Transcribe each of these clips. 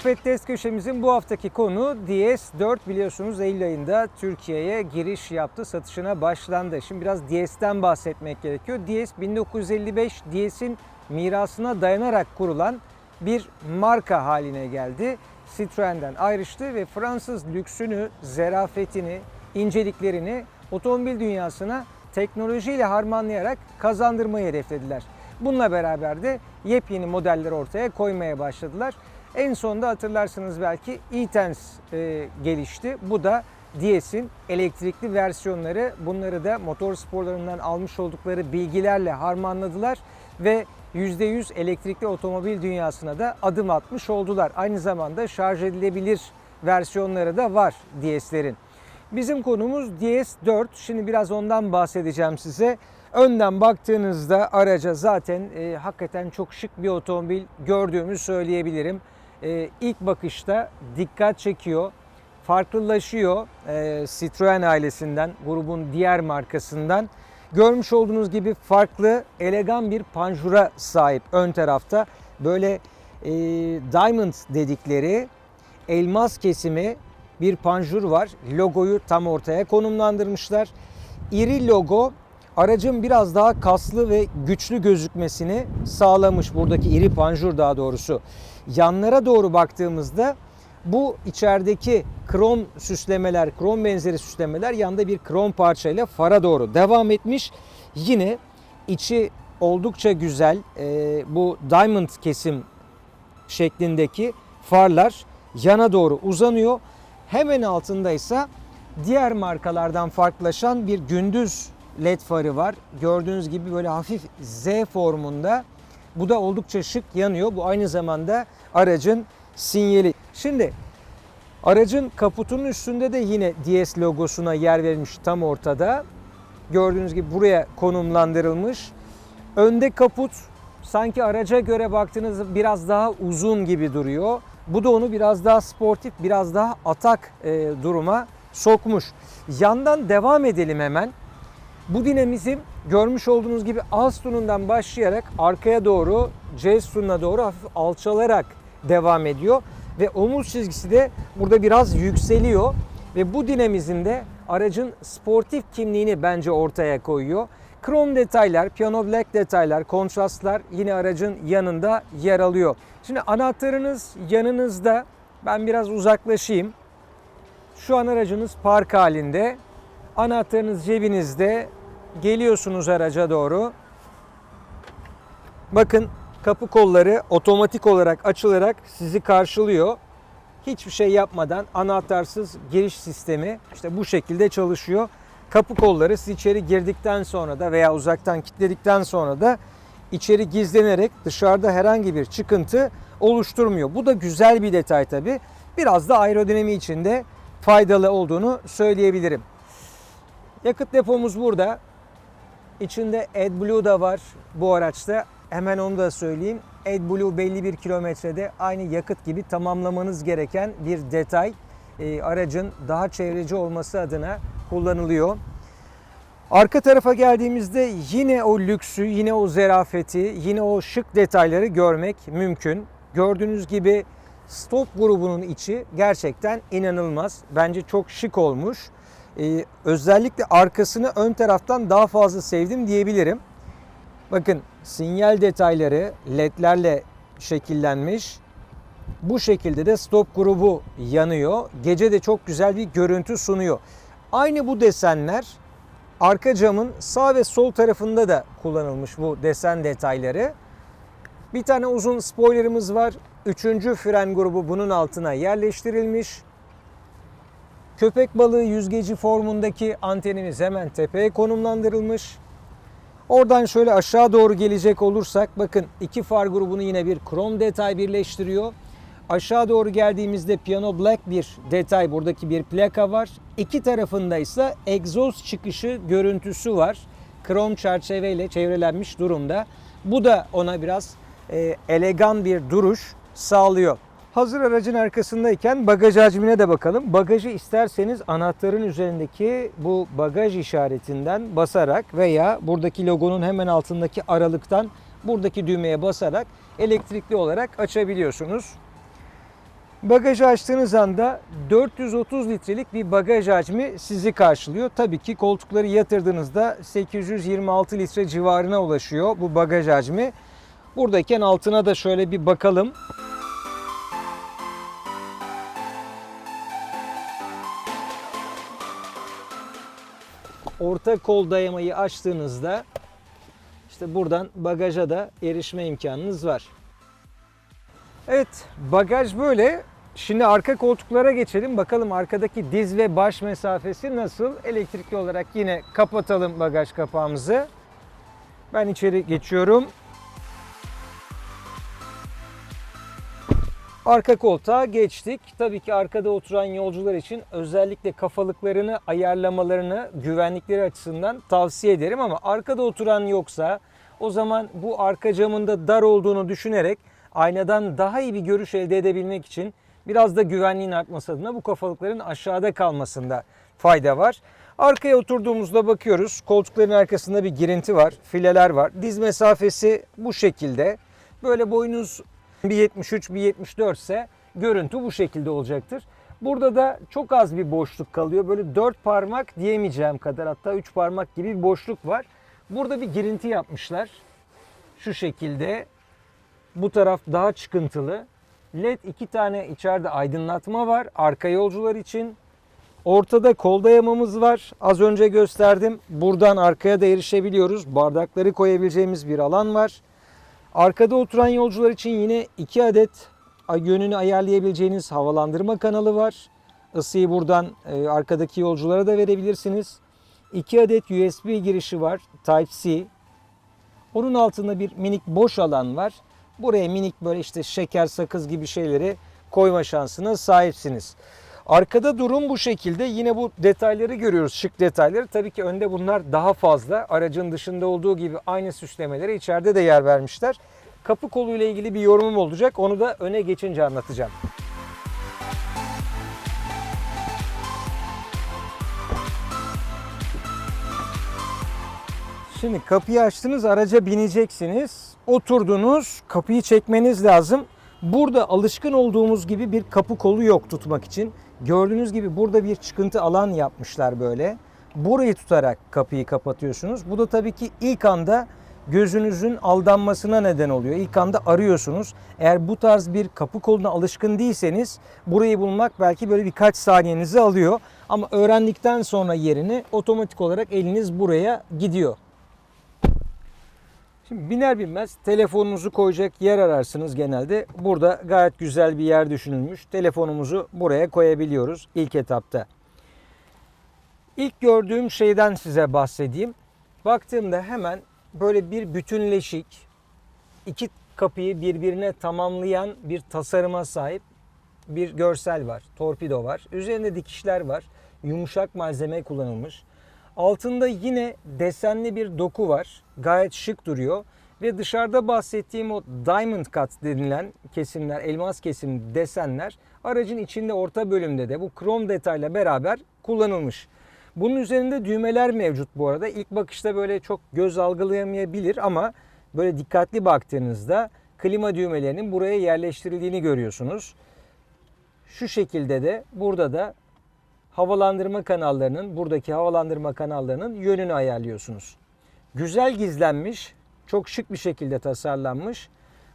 Opet Test köşemizin bu haftaki konu DS4 biliyorsunuz Eylül ayında Türkiye'ye giriş yaptı, satışına başlandı. Şimdi biraz DS'ten bahsetmek gerekiyor. DS 1955 DS'in mirasına dayanarak kurulan bir marka haline geldi. Citroen'den ayrıştı ve Fransız lüksünü, zerafetini, inceliklerini otomobil dünyasına teknolojiyle harmanlayarak kazandırmayı hedeflediler. Bununla beraber de yepyeni modeller ortaya koymaya başladılar. En sonunda hatırlarsınız belki e-Tense e, gelişti. Bu da DS'in elektrikli versiyonları. Bunları da motor sporlarından almış oldukları bilgilerle harmanladılar ve %100 elektrikli otomobil dünyasına da adım atmış oldular. Aynı zamanda şarj edilebilir versiyonları da var DS'lerin. Bizim konumuz DS4. Şimdi biraz ondan bahsedeceğim size. Önden baktığınızda araca zaten e, hakikaten çok şık bir otomobil gördüğümü söyleyebilirim. E, ilk bakışta dikkat çekiyor, farklılaşıyor e, Citroen ailesinden, grubun diğer markasından. Görmüş olduğunuz gibi farklı, elegan bir panjura sahip ön tarafta. Böyle e, diamond dedikleri elmas kesimi bir panjur var. Logoyu tam ortaya konumlandırmışlar. İri logo aracın biraz daha kaslı ve güçlü gözükmesini sağlamış. Buradaki iri panjur daha doğrusu. Yanlara doğru baktığımızda bu içerideki krom süslemeler, krom benzeri süslemeler yanda bir krom parçayla fara doğru devam etmiş. Yine içi oldukça güzel e, bu diamond kesim şeklindeki farlar yana doğru uzanıyor. Hemen altında ise diğer markalardan farklılaşan bir gündüz led farı var. Gördüğünüz gibi böyle hafif Z formunda. Bu da oldukça şık yanıyor. Bu aynı zamanda aracın sinyali. Şimdi aracın kaputunun üstünde de yine DS logosuna yer verilmiş tam ortada. Gördüğünüz gibi buraya konumlandırılmış. Önde kaput sanki araca göre baktığınızda biraz daha uzun gibi duruyor. Bu da onu biraz daha sportif, biraz daha atak e, duruma sokmuş. Yandan devam edelim hemen. Bu dinamizm görmüş olduğunuz gibi A sütunundan başlayarak arkaya doğru C sütununa doğru hafif alçalarak devam ediyor. Ve omuz çizgisi de burada biraz yükseliyor. Ve bu dinamizmde aracın sportif kimliğini bence ortaya koyuyor. Krom detaylar, piano black detaylar, kontrastlar yine aracın yanında yer alıyor. Şimdi anahtarınız yanınızda. Ben biraz uzaklaşayım. Şu an aracınız park halinde. Anahtarınız cebinizde. Geliyorsunuz araca doğru. Bakın kapı kolları otomatik olarak açılarak sizi karşılıyor. Hiçbir şey yapmadan anahtarsız giriş sistemi işte bu şekilde çalışıyor. Kapı kolları siz içeri girdikten sonra da veya uzaktan kilitledikten sonra da içeri gizlenerek dışarıda herhangi bir çıkıntı oluşturmuyor. Bu da güzel bir detay tabi. Biraz da aerodinami içinde faydalı olduğunu söyleyebilirim. Yakıt depomuz burada. İçinde AdBlue da var bu araçta. Hemen onu da söyleyeyim. AdBlue belli bir kilometrede aynı yakıt gibi tamamlamanız gereken bir detay. E, aracın daha çevreci olması adına kullanılıyor. Arka tarafa geldiğimizde yine o lüksü, yine o zerafeti, yine o şık detayları görmek mümkün. Gördüğünüz gibi stop grubunun içi gerçekten inanılmaz. Bence çok şık olmuş. Ee, özellikle arkasını ön taraftan daha fazla sevdim diyebilirim. Bakın sinyal detayları ledlerle şekillenmiş. Bu şekilde de stop grubu yanıyor. Gece de çok güzel bir görüntü sunuyor. Aynı bu desenler arka camın sağ ve sol tarafında da kullanılmış bu desen detayları. Bir tane uzun spoilerımız var. Üçüncü fren grubu bunun altına yerleştirilmiş. Köpek balığı yüzgeci formundaki antenimiz hemen tepeye konumlandırılmış. Oradan şöyle aşağı doğru gelecek olursak bakın iki far grubunu yine bir krom detay birleştiriyor. Aşağı doğru geldiğimizde piano black bir detay buradaki bir plaka var. İki tarafında ise egzoz çıkışı görüntüsü var. Krom çerçeveyle çevrelenmiş durumda. Bu da ona biraz e, elegan bir duruş sağlıyor. Hazır aracın arkasındayken bagaj hacmine de bakalım. Bagajı isterseniz anahtarın üzerindeki bu bagaj işaretinden basarak veya buradaki logonun hemen altındaki aralıktan buradaki düğmeye basarak elektrikli olarak açabiliyorsunuz. Bagajı açtığınız anda 430 litrelik bir bagaj hacmi sizi karşılıyor. Tabii ki koltukları yatırdığınızda 826 litre civarına ulaşıyor bu bagaj hacmi. Buradayken altına da şöyle bir bakalım. Orta kol dayamayı açtığınızda işte buradan bagaja da erişme imkanınız var. Evet, bagaj böyle. Şimdi arka koltuklara geçelim. Bakalım arkadaki diz ve baş mesafesi nasıl? Elektrikli olarak yine kapatalım bagaj kapağımızı. Ben içeri geçiyorum. Arka koltuğa geçtik. Tabii ki arkada oturan yolcular için özellikle kafalıklarını ayarlamalarını güvenlikleri açısından tavsiye ederim ama arkada oturan yoksa o zaman bu arka camında dar olduğunu düşünerek aynadan daha iyi bir görüş elde edebilmek için biraz da güvenliğin artması adına bu kafalıkların aşağıda kalmasında fayda var. Arkaya oturduğumuzda bakıyoruz koltukların arkasında bir girinti var, fileler var. Diz mesafesi bu şekilde. Böyle boynuz 1.73, 1.74 ise görüntü bu şekilde olacaktır. Burada da çok az bir boşluk kalıyor. Böyle 4 parmak diyemeyeceğim kadar hatta 3 parmak gibi bir boşluk var. Burada bir girinti yapmışlar. Şu şekilde. Bu taraf daha çıkıntılı. LED iki tane içeride aydınlatma var arka yolcular için. Ortada kol dayamamız var. Az önce gösterdim. Buradan arkaya da erişebiliyoruz. Bardakları koyabileceğimiz bir alan var. Arkada oturan yolcular için yine 2 adet yönünü ayarlayabileceğiniz havalandırma kanalı var. Isıyı buradan e, arkadaki yolculara da verebilirsiniz. 2 adet USB girişi var. Type-C. Onun altında bir minik boş alan var. Buraya minik böyle işte şeker, sakız gibi şeyleri koyma şansına sahipsiniz. Arkada durum bu şekilde. Yine bu detayları görüyoruz. Şık detayları. Tabii ki önde bunlar daha fazla. Aracın dışında olduğu gibi aynı süslemelere içeride de yer vermişler. Kapı koluyla ilgili bir yorumum olacak. Onu da öne geçince anlatacağım. Şimdi kapıyı açtınız, araca bineceksiniz. Oturdunuz, kapıyı çekmeniz lazım. Burada alışkın olduğumuz gibi bir kapı kolu yok tutmak için. Gördüğünüz gibi burada bir çıkıntı alan yapmışlar böyle. Burayı tutarak kapıyı kapatıyorsunuz. Bu da tabii ki ilk anda gözünüzün aldanmasına neden oluyor. İlk anda arıyorsunuz. Eğer bu tarz bir kapı koluna alışkın değilseniz burayı bulmak belki böyle birkaç saniyenizi alıyor. Ama öğrendikten sonra yerini otomatik olarak eliniz buraya gidiyor. Şimdi biner binmez telefonunuzu koyacak yer ararsınız genelde. Burada gayet güzel bir yer düşünülmüş. Telefonumuzu buraya koyabiliyoruz ilk etapta. İlk gördüğüm şeyden size bahsedeyim. Baktığımda hemen böyle bir bütünleşik, iki kapıyı birbirine tamamlayan bir tasarıma sahip bir görsel var. Torpido var. Üzerinde dikişler var. Yumuşak malzeme kullanılmış. Altında yine desenli bir doku var. Gayet şık duruyor. Ve dışarıda bahsettiğim o diamond cut denilen kesimler, elmas kesim desenler aracın içinde orta bölümde de bu krom detayla beraber kullanılmış. Bunun üzerinde düğmeler mevcut bu arada. İlk bakışta böyle çok göz algılayamayabilir ama böyle dikkatli baktığınızda klima düğmelerinin buraya yerleştirildiğini görüyorsunuz. Şu şekilde de burada da havalandırma kanallarının, buradaki havalandırma kanallarının yönünü ayarlıyorsunuz. Güzel gizlenmiş, çok şık bir şekilde tasarlanmış.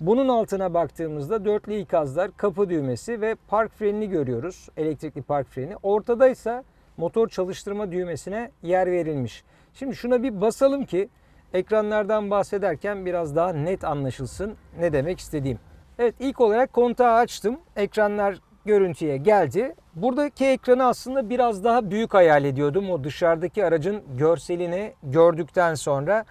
Bunun altına baktığımızda dörtlü ikazlar, kapı düğmesi ve park frenini görüyoruz. Elektrikli park freni. Ortada ise motor çalıştırma düğmesine yer verilmiş. Şimdi şuna bir basalım ki ekranlardan bahsederken biraz daha net anlaşılsın ne demek istediğim. Evet ilk olarak kontağı açtım. Ekranlar görüntüye geldi. Buradaki ekranı aslında biraz daha büyük hayal ediyordum. O dışarıdaki aracın görselini gördükten sonra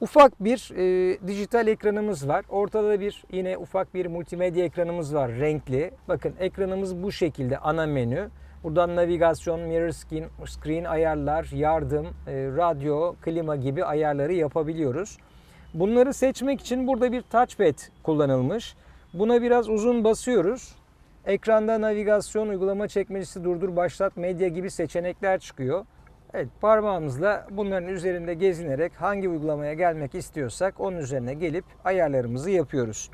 ufak bir e, dijital ekranımız var. Ortada da bir yine ufak bir multimedya ekranımız var renkli. Bakın ekranımız bu şekilde ana menü. Buradan navigasyon, mirror screen, screen ayarlar, yardım, e, radyo, klima gibi ayarları yapabiliyoruz. Bunları seçmek için burada bir touchpad kullanılmış. Buna biraz uzun basıyoruz. Ekranda navigasyon, uygulama çekmecesi, durdur, başlat, medya gibi seçenekler çıkıyor. Evet parmağımızla bunların üzerinde gezinerek hangi uygulamaya gelmek istiyorsak onun üzerine gelip ayarlarımızı yapıyoruz.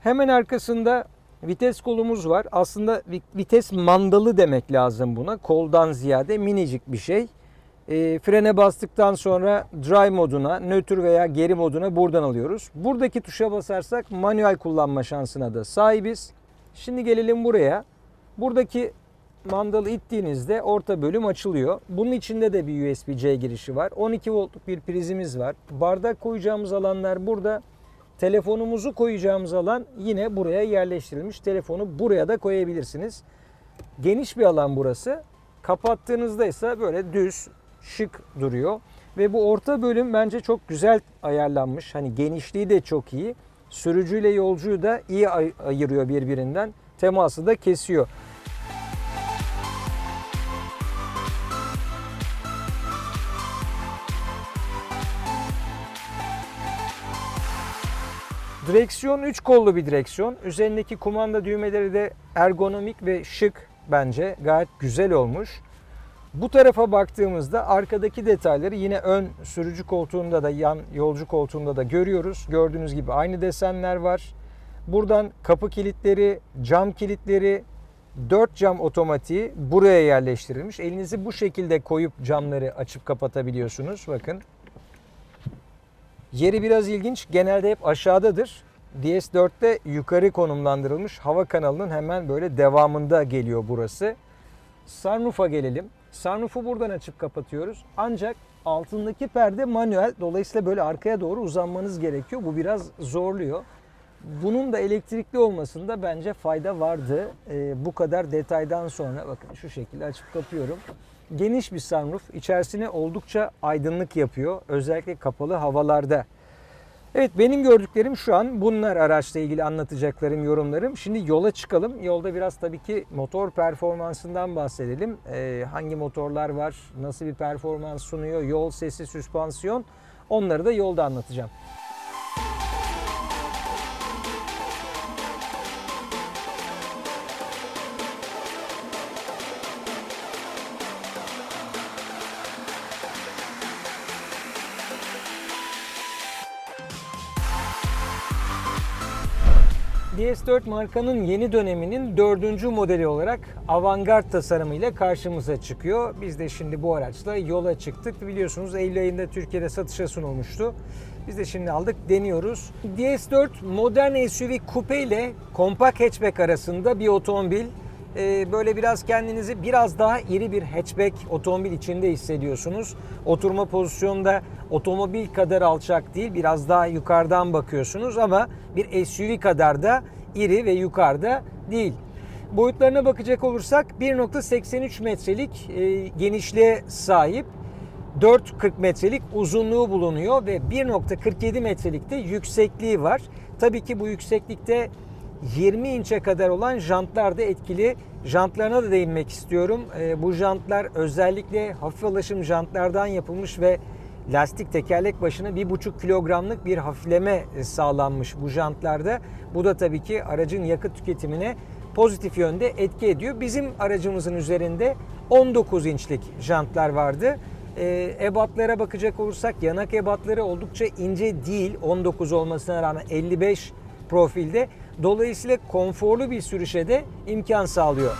Hemen arkasında Vites kolumuz var. Aslında vi- vites mandalı demek lazım buna. Koldan ziyade minicik bir şey. E, frene bastıktan sonra dry moduna, nötr veya geri moduna buradan alıyoruz. Buradaki tuşa basarsak manuel kullanma şansına da sahibiz. Şimdi gelelim buraya. Buradaki mandalı ittiğinizde orta bölüm açılıyor. Bunun içinde de bir USB-C girişi var. 12 voltluk bir prizimiz var. Bardak koyacağımız alanlar burada. Telefonumuzu koyacağımız alan yine buraya yerleştirilmiş. Telefonu buraya da koyabilirsiniz. Geniş bir alan burası. Kapattığınızda ise böyle düz, şık duruyor. Ve bu orta bölüm bence çok güzel ayarlanmış. Hani genişliği de çok iyi. Sürücüyle yolcuyu da iyi ay- ayırıyor birbirinden. Teması da kesiyor. Direksiyon 3 kollu bir direksiyon. Üzerindeki kumanda düğmeleri de ergonomik ve şık bence. Gayet güzel olmuş. Bu tarafa baktığımızda arkadaki detayları yine ön sürücü koltuğunda da yan yolcu koltuğunda da görüyoruz. Gördüğünüz gibi aynı desenler var. Buradan kapı kilitleri, cam kilitleri, 4 cam otomatiği buraya yerleştirilmiş. Elinizi bu şekilde koyup camları açıp kapatabiliyorsunuz. Bakın. Yeri biraz ilginç. Genelde hep aşağıdadır. DS4'te yukarı konumlandırılmış. Hava kanalının hemen böyle devamında geliyor burası. Sunroof'a gelelim. Sunroof'u buradan açıp kapatıyoruz. Ancak altındaki perde manuel. Dolayısıyla böyle arkaya doğru uzanmanız gerekiyor. Bu biraz zorluyor. Bunun da elektrikli olmasında bence fayda vardı. Ee, bu kadar detaydan sonra bakın şu şekilde açıp kapıyorum. Geniş bir sunroof. İçerisine oldukça aydınlık yapıyor. Özellikle kapalı havalarda. Evet benim gördüklerim şu an bunlar araçla ilgili anlatacaklarım, yorumlarım. Şimdi yola çıkalım. Yolda biraz tabii ki motor performansından bahsedelim. Ee, hangi motorlar var, nasıl bir performans sunuyor, yol sesi, süspansiyon onları da yolda anlatacağım. DS4 markanın yeni döneminin dördüncü modeli olarak avantgard tasarımıyla karşımıza çıkıyor. Biz de şimdi bu araçla yola çıktık. Biliyorsunuz Eylül ayında Türkiye'de satışa sunulmuştu. Biz de şimdi aldık, deniyoruz. DS4 modern SUV coupe ile kompakt hatchback arasında bir otomobil. Ee, böyle biraz kendinizi biraz daha iri bir hatchback otomobil içinde hissediyorsunuz. Oturma pozisyonda otomobil kadar alçak değil, biraz daha yukarıdan bakıyorsunuz ama bir SUV kadar da iri ve yukarıda değil. Boyutlarına bakacak olursak 1.83 metrelik e, genişliğe sahip. 4.40 metrelik uzunluğu bulunuyor ve 1.47 metrelik de yüksekliği var. Tabii ki bu yükseklikte 20 inçe kadar olan jantlar da etkili. Jantlarına da değinmek istiyorum. Ee, bu jantlar özellikle hafif alaşım jantlardan yapılmış ve lastik tekerlek başına 1,5 kilogramlık bir hafifleme e, sağlanmış bu jantlarda. Bu da tabii ki aracın yakıt tüketimine pozitif yönde etki ediyor. Bizim aracımızın üzerinde 19 inçlik jantlar vardı. E, ebatlara bakacak olursak yanak ebatları oldukça ince değil. 19 olmasına rağmen 55 profilde. Dolayısıyla konforlu bir sürüşe de imkan sağlıyor.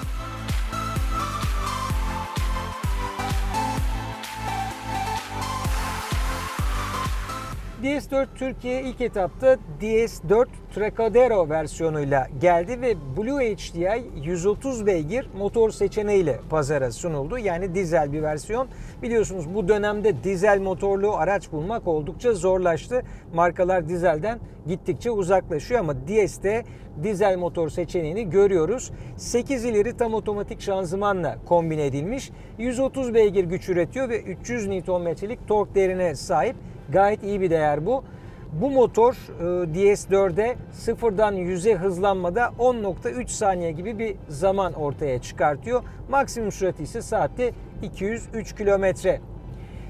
DS4 Türkiye ilk etapta DS4 Tracadero versiyonuyla geldi ve Blue HDI 130 beygir motor seçeneğiyle pazara sunuldu. Yani dizel bir versiyon. Biliyorsunuz bu dönemde dizel motorlu araç bulmak oldukça zorlaştı. Markalar dizelden gittikçe uzaklaşıyor ama DS'de dizel motor seçeneğini görüyoruz. 8 ileri tam otomatik şanzımanla kombine edilmiş. 130 beygir güç üretiyor ve 300 Nm'lik tork değerine sahip. Gayet iyi bir değer bu. Bu motor e, DS4'e sıfırdan 100'e hızlanmada 10.3 saniye gibi bir zaman ortaya çıkartıyor. Maksimum sürati ise saatte 203 kilometre.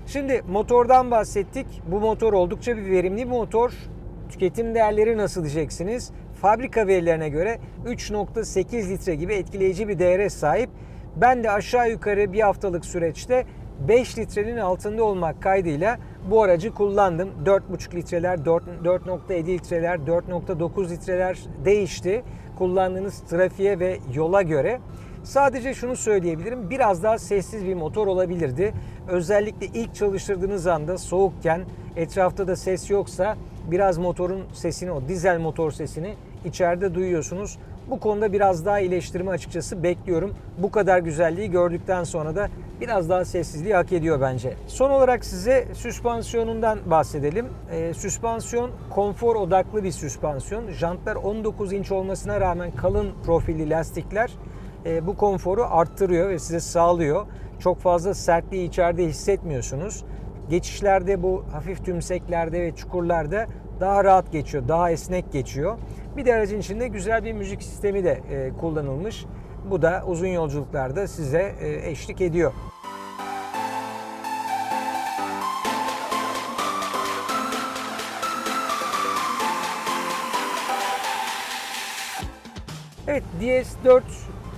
Şimdi motordan bahsettik. Bu motor oldukça bir verimli bir motor. Tüketim değerleri nasıl diyeceksiniz? Fabrika verilerine göre 3.8 litre gibi etkileyici bir değere sahip. Ben de aşağı yukarı bir haftalık süreçte 5 litrenin altında olmak kaydıyla bu aracı kullandım. 4,5 litreler, 4 4.7 litreler, 4.9 litreler değişti. kullandığınız trafiğe ve yola göre. Sadece şunu söyleyebilirim. Biraz daha sessiz bir motor olabilirdi. Özellikle ilk çalıştırdığınız anda soğukken etrafta da ses yoksa biraz motorun sesini, o dizel motor sesini içeride duyuyorsunuz. Bu konuda biraz daha iyileştirme açıkçası bekliyorum. Bu kadar güzelliği gördükten sonra da biraz daha sessizliği hak ediyor bence. Son olarak size süspansiyonundan bahsedelim. Ee, süspansiyon konfor odaklı bir süspansiyon. Jantlar 19 inç olmasına rağmen kalın profilli lastikler e, bu konforu arttırıyor ve size sağlıyor. Çok fazla sertliği içeride hissetmiyorsunuz. Geçişlerde bu hafif tümseklerde ve çukurlarda daha rahat geçiyor, daha esnek geçiyor. Bir de aracın içinde güzel bir müzik sistemi de e, kullanılmış. Bu da uzun yolculuklarda size e, eşlik ediyor. Evet DS4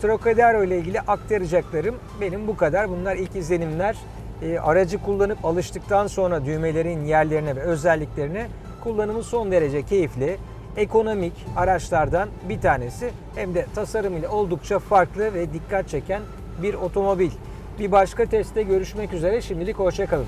Trocadero ile ilgili aktaracaklarım benim bu kadar. Bunlar ilk izlenimler. E, aracı kullanıp alıştıktan sonra düğmelerin yerlerine ve özelliklerine kullanımı son derece keyifli. Ekonomik araçlardan bir tanesi. Hem de tasarımıyla oldukça farklı ve dikkat çeken bir otomobil. Bir başka testte görüşmek üzere. Şimdilik hoşçakalın.